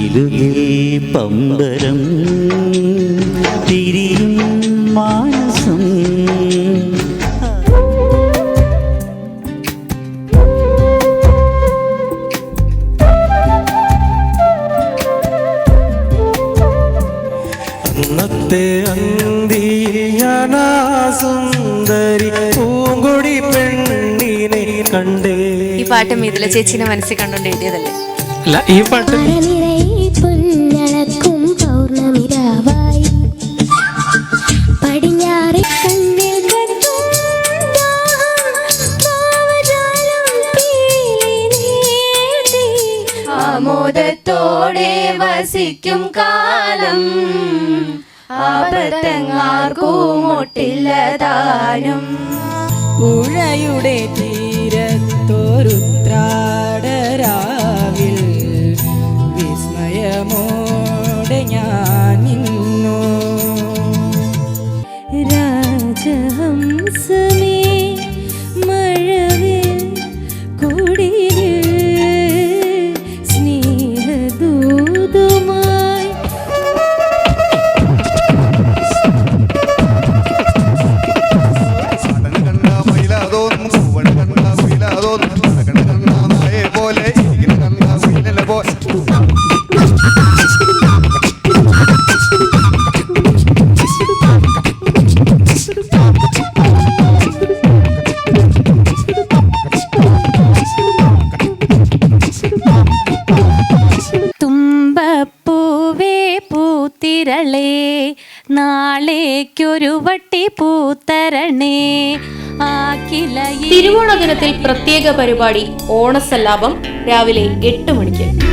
ഇലുകിൽ പമ്പരം തിരിയും മാനസം. അന്നത്തെ അന്തിയിൽ ഞാനാ സുന്ദരി പൂങ്കൊടി പെണ്ണിനെ കണ്ടേ പാട്ട് മിഥില ചേച്ചിനെ മനസ്സിൽ കണ്ടോണ്ട് എഴുതിയതല്ലേ? അല്ല ഈ പാട്ട്. ആമോദത്തോടെ വസിക്കും കാലം ആപത്തങ്ങാർക്കും ഒട്ടില്ലതാനും പുഴയുടെ തീരത്തൊരുത്രാടരാവിൽ വിസ്മയമോടെ ഞാൻ നിന്നു. രാജഹംസമേ പൂത്തിരളേ തിരുവോണ ദിനത്തിൽ പ്രത്യേക പരിപാടി ഓണസല്ലാപം രാവിലെ എട്ട് മണിക്ക്.